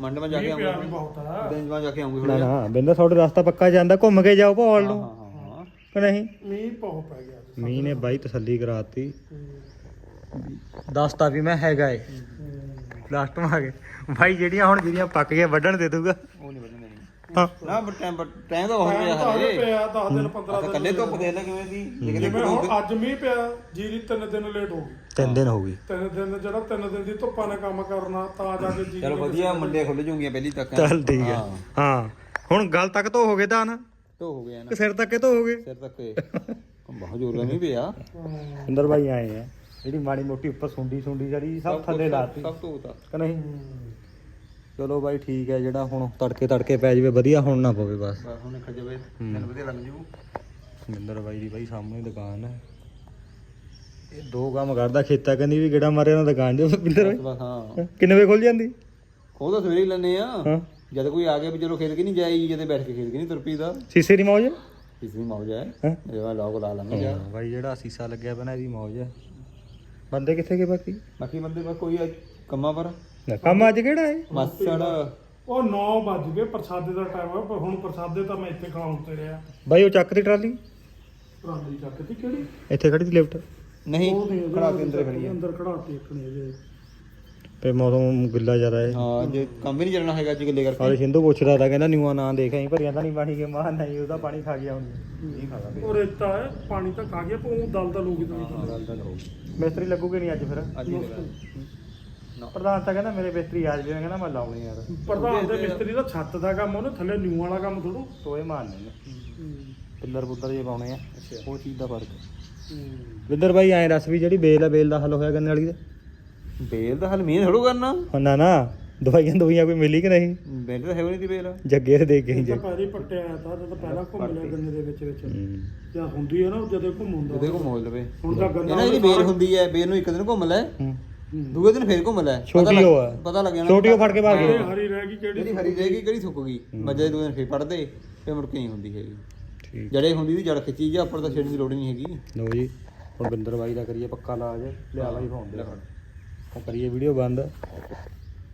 ਮੰਡ ਮੈਂ ਜਾ ਕੇ ਇਹ ਪਿਆ ਵੀ ਆਉਂਗਾ ਬਹੁਤ ਆ। ਦਿਨ ਬਾਅਦ ਜਾ ਕੇ ਆਉਂਗਾ ਨਾ ਨਾ ਬਿੰਦਾ ਤੁਹਾਡੇ ਰਸਤਾ ਪੱਕਾ ਜਾਂਦਾ ਘੁੰਮ ਕੇ ਜਾਓ ਭੌਲ ਨੂੰ। ਹਾਂ ਹਾਂ ਕਿ ਨਹੀਂ? ਮੀਂਹ ਬਹੁਤ ਪੈ ਗਿਆ ਅੱਜ। ਮੀਂਹ ਨੇ ਬਾਈ ਤਸੱਲੀ ਕਰਾਤੀ। ਦੱਸਤਾ ਵੀ ਮੈਂ ਹੈਗਾ ਏ। ਲਾਸਟ ਮਾ ਆ ਗਏ। ਬਾਈ ਜਿਹੜੀਆਂ ਹੁਣ ਜਿਹੜੀਆਂ ਪੱਕ ਗਈਆਂ ਵੱਢਣ ਦੇ ਦੂਗਾ ਉਹ ਨਹੀਂ ਹਾਂ। ਨਾ ਬਟ ਟਾਈਮ ਟਾਈਮ ਤਾਂ ਬਹੁਤ ਪਿਆ ਤਾਂ ਹਲੇ ਪਿਆ 10 ਦਿਨ 15 ਆਪਾਂ ਦਿਨ ਕੱਲੇ ਧੁੱਪ ਦੇ ਲੈ ਕਿਵੇਂ ਦੀ? ਜਿਵੇਂ ਹੁਣ ਅੱਜ ਮੀਂਹ ਪਿਆ ਜੀਰੀ ਤਿੰਨ ਦਿਨ ਲੇਟ ਹੋ ਗਈ। ਤਿੰਨ ਦਿਨ ਹੋ ਗਏ। ਤਿੰਨ ਦਿਨ ਜਿਹੜਾ ਤਿੰਨ ਦਿਨ ਦੀ ਧੁੱਪਾਂ ਨੇ ਕੰਮ ਕਰਨਾ ਤਾਂ ਜਾ ਕੇ ਜੀਰੀ ਚਲ ਵਧੀਆ ਮੰਡੇ ਖੁੱਲ ਜੂਗੀਆਂ ਪਹਿਲੀ ਤੱਕ। ਚੱਲ ਠੀਕ ਹੈ। ਹਾਂ। ਹੁਣ ਗੱਲ ਤੱਕ ਤੋਂ ਹੋ ਗਏ ਤਾਂ ਨਾ। ਧੋ ਹੋ ਗਿਆ ਨਾ। ਕਿ ਸਿਰ ਤੱਕ ਤੋਂ ਹੋ ਗਏ? ਸਿਰ ਤੱਕ ਇਹ। ਬਹੁਤ ਜ਼ੋਰ ਨਹੀਂ ਪਿਆ। ਅੰਦਰ ਬਾਈ ਆਏ ਆ। ਜਿਹੜੀ ਮਾੜੀ ਮੋਟੀ ਉੱਪਰ ਸੁੰਡੀ ਸੁੰਡੀ ਜਿਹੜੀ ਸਭ ਥੱਲੇ ਲਾਤੀ ਸਭ ਤੋਂ ਉਤਾ ਕਿ ਨਹੀਂ? ਚਲੋ ਬਾਈ ਠੀਕ ਹੈ ਜਿਹੜਾ ਹੁਣ ਤੜਕੇ ਤੜਕੇ ਪੈ ਜਾਵੇ ਵਧੀਆ ਹੁਣ ਨਾ ਪਵੇ ਬਸ। ਬਸ ਹੁਣ ਖੜ ਜਾਵੇ ਦਿਨ ਵਧੀਆ ਲੱਗ ਜੂ ਮਿੰਦਰ ਬਾਈ ਦੀ ਬਾਈ ਸਾਹਮਣੇ ਦੁਕਾਨ ਹੈ। ਇਹ ਦੋ ਕੰਮ ਕਰਦਾ ਖੇਤਾ ਕਹਿੰਦੀ ਵੀ ਗੇੜਾ ਮਾਰਿਆ ਨਾ ਦੁਕਾਨ ਦੇ ਮਿੰਦਰ ਬਾਈ ਬਸ ਹਾਂ। ਕਿੰਨੇ ਵਜੇ ਖੁੱਲ ਜਾਂਦੀ? ਉਹ ਤਾਂ ਸਵੇਰੇ ਹੀ ਲੈਣੇ ਆ। ਹਾਂ। ਜਦ ਕੋਈ ਆ ਗਿਆ ਵੀ ਚਲੋ ਖੇਤ ਕੇ ਨਹੀਂ ਜਾਈ ਜਦੇ ਬੈਠ ਕੇ ਖੇਤ ਕੇ ਨਹੀਂ ਤੁਰ ਪੀਦਾ ਸੀਸੇ ਦੀ ਮੌਜ ਇਸ ਦੀ ਮੌਜ ਹੈ। ਹਾਂ? ਮੇਰਾ ਲੋਕ ਲਾ ਲਾਂਗੇ ਜਾ ਬਾਈ ਜਿਹੜਾ ਸੀਸਾ ਲੱਗਿਆ ਬਣਾ ਇਹਦੀ ਮੌਜ ਹੈ। ਬੰਦੇ ਕਿੱਥੇ ਗਏ ਬਾਕੀ? ਬਾਕੀ ਬੰਦੇ ਬਸ ਕੋਈ ਕੰਮਾਂ ਪਰ। ਨਾ ਕੰਮ ਅੱਜ ਕਿਹੜਾ ਹੈ? ਮਸੜ। ਉਹ 9 ਵੱਜ ਗਏ ਪ੍ਰਸਾਦੇ ਦਾ ਟਾਈਮ ਹੈ ਪਰ ਹੁਣ ਪ੍ਰਸਾਦੇ ਤਾਂ ਮੈਂ ਇੱਥੇ ਖਾਉਣ ਤੇ ਰਿਹਾ। ਬਾਈ ਉਹ ਚੱਕ ਦੀ ਟਰਾਲੀ? ਟਰਾਲੀ ਚੱਕਦੀ ਕਿਹੜੀ? ਇੱਥੇ ਖੜੀ ਸੀ ਲਿਫਟ ਨਹੀਂ ਉਹ ਨਹੀਂ ਖੜਾ ਕੇ ਅੰਦਰ ਖੜੀ ਹੈ ਅੰਦਰ ਖੜਾਤੀ ਇੱਕਣੇ ਜੇ ਤੇ ਮੌਸਮ ਗਿੱਲਾ ਜ਼ਿਆਦਾ ਹੈ। ਹਾਂ ਜੇ ਕੰਮ ਵੀ ਨਹੀਂ ਚੱਲਣਾ ਹੈਗਾ ਅੱਜ ਗੱਲੇ ਕਰਕੇ। ਹਾਲੇ ਸਿੰਧੂ ਪੁੱਛਦਾ ਤਾਂ ਕਹਿੰਦਾ ਨਿਊਆ ਨਾਂ ਦੇਖ ਆਈ ਭਰੀਆਂ ਤਾਂ ਨਹੀਂ ਪਾਣੀ ਕੇ ਮਾਂ ਨਹੀਂ ਉਹਦਾ ਪਾਣੀ ਖਾ ਗਿਆ ਹੁਣ। ਨਹੀਂ ਖਾਦਾ ਉਹ ਰੇਤਾ ਹੈ ਪਾਣੀ ਤਾਂ ਖਾ ਗਿਆ ਪਰ ਉਹ ਦਲ ਦਲ ਹੋ ਗਈ ਤਾਂ ਮਿਸਤਰੀ ਲੱਗੂਗੇ ਨਹੀਂ ਅੱਜ ਫਿਰ? ਅੱਜ ਹੀ ਲਗਾ। ਪ੍ਰਧਾਨ ਤਾਂ ਕਹਿੰਦਾ ਮੇਰੇ ਮਿਸਤਰੀ ਆ ਜਵੇ ਕਹਿੰਦਾ ਮੈਂ ਲਾਉਣੀ ਯਾਰ। ਪ੍ਰਧਾਨ ਦੇ ਮਿਸਤਰੀ ਦਾ ਛੱਤ ਦਾ ਕੰਮ ਉਹਨੇ ਥੱਲੇ ਨਿਊ ਵਾਲਾ ਕੰਮ ਥੋੜੂ ਟੋਏ ਮਾਰਨੇ ਨੇ। ਪਿੱਲਰ ਪੁੱਲਰ ਜੇ ਪਾਉਣੇ ਆ ਉਹ ਚੀਜ਼ ਦਾ ਫ਼ਰਕ। ਵਿੰਦਰ ਬਾਈ ਐਂ ਦੱਸ ਵੀ ਜਿਹੜੀ ਬੇਲ ਆ ਬੇਲ ਦਾ ਹੱਲ ਹੋਇਆ ਗੰਨੇ ਵਾਲੀ ਦਾ? ਬੇਲ ਦਾ ਹਲ ਮੀਨ ਥੋੜੂ ਕਰਨਾ। ਹੁਣ ਨਾ ਨਾ ਦਵਾਈਆਂ ਦਵਾਈਆਂ ਕੋਈ ਮਿਲੀ ਕਿ ਨਹੀਂ? ਬੇਲ ਤਾਂ ਹੈ ਨਹੀਂ ਦੀ ਬੇਲ। ਜੱਗੇ ਤੇ ਦੇਖ ਗਈ ਇਹ ਜੇ। ਪੈਰੀ ਪੱਟਿਆ ਆਇਆ ਤਾਂ ਜਦੋਂ ਪਹਿਲਾਂ ਘੁੰਮ ਲਿਆ ਗੰਨੇ ਦੇ ਵਿੱਚ ਵਿੱਚ। ਜਾਂ ਹੁੰਦੀ ਹੈ ਨਾ ਜਦੋਂ ਘੁੰਮ ਹੁੰਦਾ। ਉਹਦੇ ਘੁੰਮ ਹੋ ਲਵੇ। ਹੁਣ ਤਾਂ ਗੰਨਾ ਇਹਨਾਂ ਦੀ ਬੇਲ ਹੁੰਦੀ ਹੈ ਬੇਲ ਨੂੰ ਇੱਕ ਦਿਨ ਘੁੰਮ ਲੈ। ਦੂਏ ਦਿਨ ਫੇਰ ਘੁੰਮ ਲੈ। ਪਤਾ ਛੋਟੀ ਲੱਗ- ਉਹ ਹੈ। ਪਤਾ ਲੱਗ ਜਾਣਾ ਛੋਟੀ ਉਹ ਫੜ ਕੇ ਭਾਗ ਇਹ ਗਈ ਹਰੀ ਰਹਿ ਗਈ ਕਿਹੜੀ ਜਿਹੜੀ ਹਰੀ ਰਹੇਗੀ ਕਿਹੜੀ ਸੁੱਕ ਗਈ? ਮੱਜੇ ਦੂਏ ਦਿਨ ਫੇਰ ਪੜਦੇ ਫੇਰ ਮੁੜ ਕੇ ਨਹੀਂ ਹੁੰਦੀ ਹੈਗੀ। ਠੀਕ। ਜੜੇ ਹੁੰਦੀ ਦੀ ਜੜ ਖਿੱਚੀ ਜਾ ਉੱਪਰ ਤਾਂ ਛੇੜਨ ਦੀ ਲੋੜ ਹੀ ਨਹੀਂ ਹੈਗੀ। ਲੋ ਜੀ। ਹੁਣ ਬਿੰਦਰ ਬਾਈ ਦਾ ਕਰੀਏ ਪੱਕਾ ਇਲਾਜ। ਲਿਆ ਬਾਈ ਫੋਨ ਦੇ। ਉਹ ਕਰੀਏ ਵੀਡੀਓ ਬੰਦ।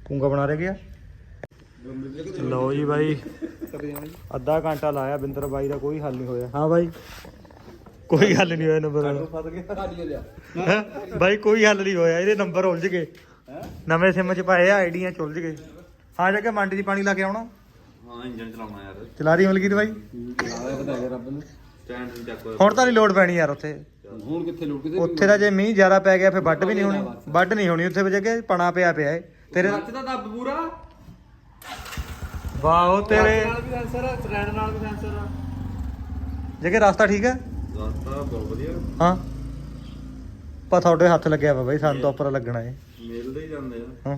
ਪੁੰਗਾ ਬਣਾ ਰਹਿ ਗਿਆ? ਲਓ ਜੀ ਬਾਈ। ਅੱਧਾ ਘੰਟਾ ਲਾਇਆ ਬਿੰਦਰ ਬਾਈ ਦਾ ਕੋਈ ਹੱਲ ਨਹੀਂ ਹੋਇਆ। ਹਾਂ ਬਾਈ। ਕੋਈ ਹੱਲ ਨਹੀਂ ਹੋਇਆ ਨੰਬਰ ਵਾਲਾ। ਫਸ ਗਿਆ। ਸਾਡੀ ਲਿਆ। ਹੈਂ? ਬਾਈ ਕੋਈ ਹੱਲ ਨਹੀਂ ਹੋਇਆ ਇਹਦੇ ਨੰਬਰ ਉਲਝ ਗਏ। ਨਵੇਂ ਸਿਮ ਚ ਪਾਏ ਆ ਆਈਡੀਆਂ ਚ ਉਲਝ ਗਏ। ਆ ਜਾ ਕੇ ਮੰਡੀ ਦੀ ਪਾਣੀ ਲਾ ਕੇ ਆਉਣਾ। ਹਾਂ ਇੰਜਨ ਚਲਾਉਣਾ ਯਾਰ। ਚਲਾ ਦੀ ਮਲਕੀਤ ਬਾਈ? ਚਲਾਇਆ ਪਤਾ ਹੈ ਰੱਬ ਨੂੰ। ਸਟੈਂਡ ਨਹੀਂ ਚੱਕ ਹੁਣ ਤਾਂ ਨਹੀਂ ਲੋਡ ਪੈਣੀ ਯਾਰ ਉੱਥੇ। ਹੁਣ ਕਿੱਥੇ ਲੁੱਟ ਕਿਤੇ ਉੱਥੇ ਦਾ ਜੇ ਮੀਂਹ ਜ਼ਿਆਦਾ ਪੈ ਗਿਆ ਫਿਰ ਵੱਢ ਵੀ ਨਹੀਂ ਹੋਣੀ। ਵੱਢ ਨਹੀਂ ਹੋਣੀ ਉੱਥੇ ਵਜੇ ਪਣਾ ਪਿਆ ਪਿਆ ਏ। ਤੇਰੇ ਸੱਚ ਦਾ ਦੱਬ ਪੂਰਾ। ਵਾਓ ਤੇਰੇ ਨਾਲ ਵੀ ਸੈਂਸਰ ਆ ਸਟੈਂਡ ਨਾਲ ਵੀ ਸੈਂਸਰ ਆ। ਜਗੇ ਰਸਤਾ ਠੀਕ ਹੈ? ਰਸਤਾ ਬਹੁਤ ਵਧੀਆ। ਹਾਂ। ਪਾ ਤੁਹਾਡੇ ਹੱਥ ਲੱਗਿਆ ਵਾ ਬਾਈ ਸਾਨੂੰ ਤਾਂ ਉੱਪਰ ਲੱਗਣਾ ਏ। ਮਿਲਦੇ ਹੀ ਜਾਂਦੇ ਆ। ਹਾਂ।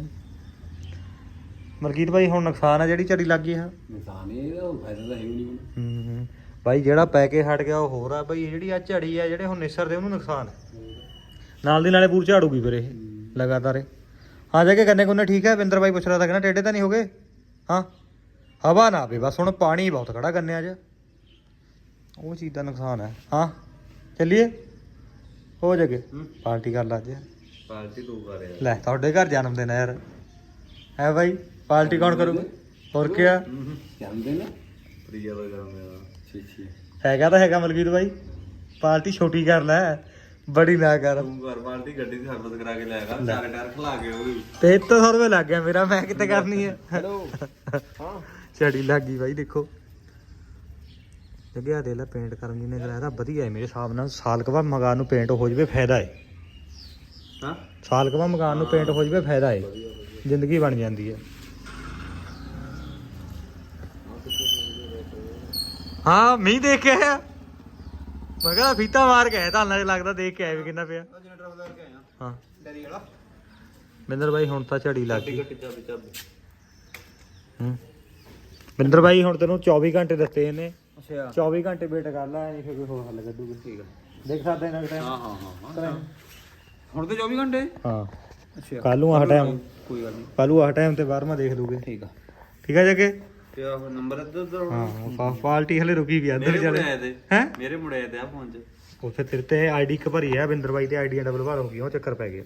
ਮਲਕੀਤ ਬਾਈ ਹੁਣ ਨੁਕਸਾਨ ਆ ਜਿਹੜੀ ਝੜੀ ਲੱਗ ਗਈ ਆ? ਨੁਕਸਾਨ ਇਹ ਉਹ ਫਾਇਦਾ ਤਾਂ ਹੈ ਨਹੀਂ ਹੂੰ ਬਾਈ ਜਿਹੜਾ ਪੈ ਕੇ ਹਟ ਗਿਆ ਉਹ ਹੋਰ ਆ ਬਾਈ ਇਹ ਜਿਹੜੀ ਆ ਝੜੀ ਆ ਜਿਹੜੇ ਹੁਣ ਨਿਸਰਦੇ ਉਹਨੂੰ ਨੁਕਸਾਨ ਹੈ ਨਾਲ ਦੀ ਨਾਲੇ ਪੂਰ ਝਾੜੂਗੀ ਫਿਰ ਇਹ ਲਗਾਤਾਰ ਇਹ। ਹਾਂ ਜਾ ਕੇ ਕੰਨੇ ਕੁੰਨੇ ਠੀਕ ਹੈ ਬਿੰਦਰ ਬਾਈ ਪੁੱਛ ਰਿਹਾ ਤਾਂ ਕਹਿੰਦਾ ਟੇਡੇ ਤਾਂ ਨਹੀਂ ਹੋ ਗਏ? ਹਾਂ? ਹਵਾ ਨਾ ਆਵੇ ਬਸ ਹੁਣ ਪਾਣੀ ਬਹੁਤ ਖੜਾ ਗੰਨਿਆਂ 'ਚ ਉਹ ਚੀਜ਼ ਦਾ ਨੁਕਸਾਨ ਹੈ। ਹਾਂ ਚੱਲੀਏ? ਹੋ ਜਗੇ। ਪਾਰਟੀ ਕਰ ਲਾ ਅੱਜ। ਪਾਰਟੀ ਤੂੰ ਕਰ ਯਾਰ। ਲੈ ਤੁਹਾਡੇ ਘਰ ਜਨਮ ਦਿਨ ਹੈ ਯਾਰ। ਹੈ ਬਾਈ ਪਾਰਟੀ ਕੌਣ ਕਰੂਗਾ? ਹੋਰ ਕੀ ਆ ਜਾਂਦੇ ਨਾ ਪ੍ਰਿਆ ਦਾ ਜਾਂਦੇ ਆ। ਛੀ ਛੀ। ਹੈਗਾ ਤਾਂ ਹੈਗਾ ਮਲਕੀਤ ਬਾਈ। ਪਾਰਟੀ ਛੋਟੀ ਕਰ ਲੈ ਬੜੀ ਨਾ ਕਰ। ਤੂੰ ਘਰ ਪਾਰਟੀ ਗੱਡੀ ਦੀ ਸਰਵਿਸ ਕਰਾ ਕੇ ਲਿਆਗਾ ਚਾਰ ਟਾਇਰ ਖਲਾ ਕੇ ਉਹ ਵੀ। 7300 ਰੁਪਏ ਲੱਗ ਗਿਆ ਮੇਰਾ ਮੈਂ ਕਿੱਥੇ ਕਰਨੀ ਹੈ? ਹੈਲੋ (laughs) ਹਾਂ। ਝੜੀ ਲੱਗ ਗਈ ਬਾਈ ਦੇਖੋ। ਲੱਗਿਆ ਦੇ ਲੈ ਪੇਂਟ ਕਰਨ ਜੀ ਨੇ ਕਰਾਇਆ ਤਾਂ ਵਧੀਆ ਹੈ ਮੇਰੇ ਹਿਸਾਬ ਨਾਲ। ਸਾਲ ਕੁ ਬਾਅਦ ਮਕਾਨ ਨੂੰ ਪੇਂਟ ਹੋ ਜਵੇ ਫਾਇਦਾ ਹੈ। ਹਾਂ? ਸਾਲ ਕੁ ਬਾਅਦ ਮਕਾਨ ਨੂੰ ਪੇਂਟ ਹੋ ਜਵੇ ਫਾਇਦਾ ਹੈ। ਜ਼ਿੰਦਗੀ ਬਣ ਜਾਂਦੀ ਹੈ। ਹਾਂ ਮੀਂਹ ਦੇਖ ਕੇ ਆਇਆ। ਮੈਂ ਕਹਿੰਦਾ ਫੀਤਾ ਮਾਰ ਕੇ ਆਇਆ ਤਾਂ ਨਾਲ ਲੱਗਦਾ ਦੇਖ ਕੇ ਆਇਆ ਵੀ ਕਿੰਨਾ ਪਿਆ। ਜਨਰੇਟਰ ਬਦਲ ਕੇ ਆਇਆ। ਹਾਂ। ਡੈਰੀ ਵਾਲਾ। ਬਿੰਦਰ ਬਾਈ ਹੁਣ ਤਾਂ ਝੜੀ ਲੱਗ ਗਈ। ਹੂੰ। ਬਿੰਦਰ ਬਾਈ ਹੁਣ ਤੈਨੂੰ 24 ਘੰਟੇ ਦਿੱਤੇ ਇਹਨੇ ਅੱਛਾ। 24 ਘੰਟੇ ਵੇਟ ਕਰ ਲੈ ਨਹੀਂ ਫਿਰ ਕੋਈ ਹੋਰ ਹੱਲ ਕੱਢੂਗਾ। ਠੀਕ ਆ। ਦੇਖ ਸਕਦੇ ਨਾ ਟਾਈਮ ਹਾਂ ਹਾਂ ਹਾਂ ਹਾਂ। ਹੁਣ ਤੇ 24 ਘੰਟੇ? ਹਾਂ। ਅੱਛਾ। ਕੱਲ ਨੂੰ ਆਹ ਟਾਈਮ ਕੋਈ ਗੱਲ ਨਹੀਂ। ਕੱਲ ਨੂੰ ਆਹ ਟਾਈਮ ਤੇ ਬਾਹਰ ਮੈਂ ਦੇਖ ਲੂਗੇ। ਠੀਕ ਆ। ਠੀਕ ਹੈ ਜੱਗੇ? ਤੇ ਆਹ ਨੰਬਰ ਇੱਧਰ ਉੱਧਰ ਹਾਂ ਪਾ- ਪਾਰਟੀ ਹਲੇ ਰੁਕੀ ਵੀ ਆ ਮੁੰਡੇ ਚਲੇ ਹੈ? ਮੇਰੇ ਮੁੰਡੇ ਆਏ ਤੇ ਆ ਫੋਨ 'ਚ। ਉੱਥੇ ਤੇਰੇ ਤੇ ਆਈਡੀ ਇੱਕ ਭਰੀ ਆ ਬਿੰਦਰ ਬਾਈ ਤੇ ਆਈਡੀ ਡਬਲ ਭਰ ਹੋ ਗਈ ਉਹ ਚੱਕਰ ਪੈ ਗਿਆ।